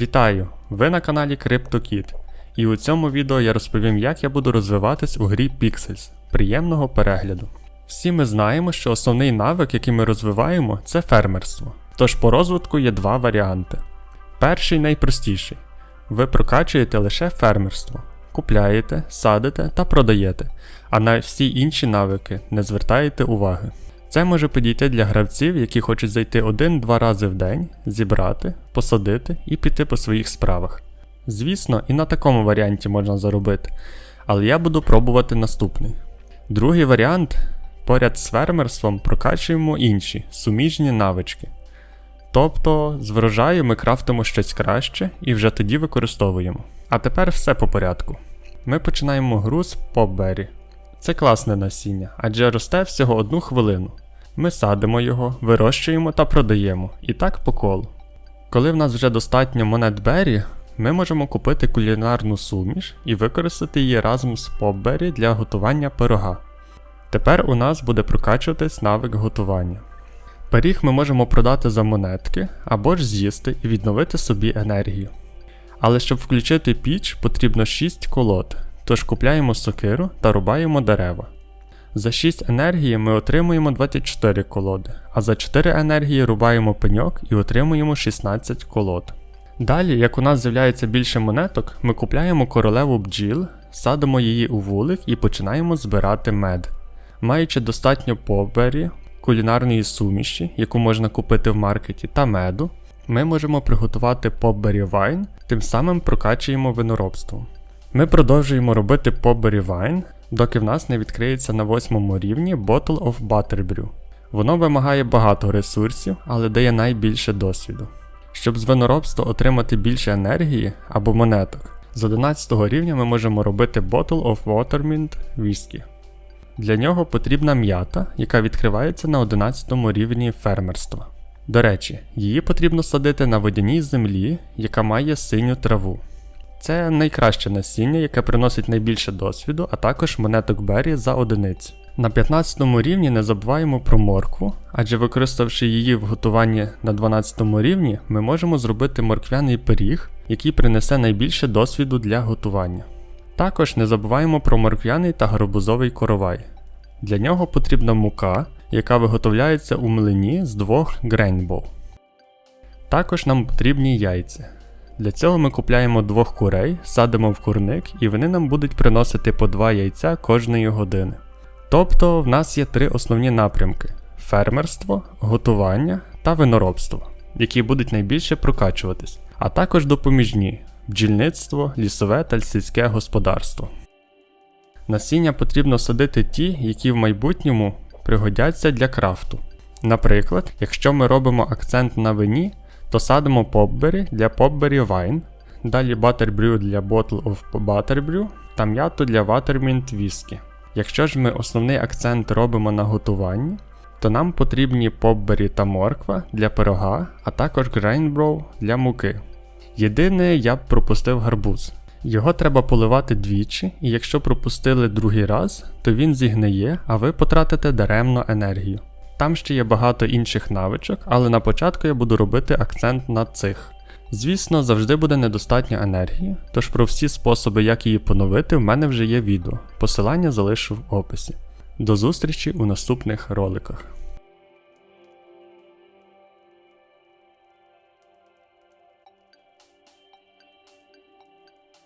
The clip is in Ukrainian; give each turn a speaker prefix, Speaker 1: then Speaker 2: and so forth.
Speaker 1: Вітаю! Ви на каналі CryptoKid. І у цьому відео я розповім, як я буду розвиватись у грі Pixels. Приємного перегляду. Всі ми знаємо, що основний навик, який ми розвиваємо, це фермерство. Тож по розвитку є два варіанти. Перший найпростіший. Ви прокачуєте лише фермерство. Купляєте, садите та продаєте, а на всі інші навики не звертаєте уваги. Це може підійти для гравців, які хочуть зайти один-два рази в день, зібрати, посадити і піти по своїх справах. Звісно, і на такому варіанті можна заробити, але я буду пробувати наступний. Другий варіант поряд з фермерством прокачуємо інші суміжні навички. Тобто з врожаю ми крафтимо щось краще і вже тоді використовуємо. А тепер все по порядку. Ми починаємо гру з Popberry. Це класне насіння, адже росте всього одну хвилину. Ми садимо його, вирощуємо та продаємо, і так по колу. Коли в нас вже достатньо монет Беррі, ми можемо купити кулінарну суміш і використати її разом з Popberry для готування пирога. Тепер у нас буде прокачуватись навик готування. Пиріг ми можемо продати за монетки або ж з'їсти і відновити собі енергію. Але щоб включити піч, потрібно 6 колод, тож купляємо сокиру та рубаємо дерева. За 6 енергії ми отримуємо 24 колоди, а за 4 енергії рубаємо пеньок і отримуємо 16 колод. Далі, як у нас з'являється більше монеток, ми купляємо королеву бджіл, садимо її у вулик і починаємо збирати мед. Маючи достатньо побері, кулінарної суміші, яку можна купити в маркеті, та меду, ми можемо приготувати Popberry Wine, тим самим прокачуємо виноробство. Ми продовжуємо робити Popberry Wine, доки в нас не відкриється на восьмому рівні Bottle of Butterbrew. Воно вимагає багато ресурсів, але дає найбільше досвіду. Щоб з виноробства отримати більше енергії або монеток, з 11 рівня ми можемо робити Bottle of Watermint Whisky. Для нього потрібна м'ята, яка відкривається на 11 рівні фермерства. До речі, її потрібно садити на водяній землі, яка має синю траву. Це найкраще насіння, яке приносить найбільше досвіду, а також монеток Беррі за одиницю. На 15 рівні не забуваємо про моркву, адже використавши її в готуванні на 12 рівні, ми можемо зробити морквяний пиріг, який принесе найбільше досвіду для готування. Також не забуваємо про морквяний та гарбузовий коровай. Для нього потрібна мука, яка виготовляється у млині з двох грейнбол. Також нам потрібні яйця. Для цього ми купляємо двох курей, садимо в курник і вони нам будуть приносити по два яйця кожної години. Тобто в нас є три основні напрямки: фермерство, готування та виноробство, які будуть найбільше прокачуватись, а також допоміжні бджільництво, лісове та сільське господарство. Насіння потрібно садити ті, які в майбутньому пригодяться для крафту. Наприклад, якщо ми робимо акцент на вині, то садимо Popberry для Popberry Wine, далі Butterbrew для Bottle of Butterbrew та м'яту для Watermint Whisky. Якщо ж ми основний акцент робимо на готуванні, то нам потрібні Popberry та морква для пирога, а також Grainbrow для муки. Єдине, я б пропустив гарбуз. Його треба поливати двічі, і якщо пропустили другий раз, то він зігниє, а ви потратите даремно енергію. Там ще є багато інших навичок, але на початку я буду робити акцент на цих. Звісно, завжди буде недостатньо енергії, тож про всі способи, як її поновити, в мене вже є відео. Посилання залишу в описі. До зустрічі у наступних роликах.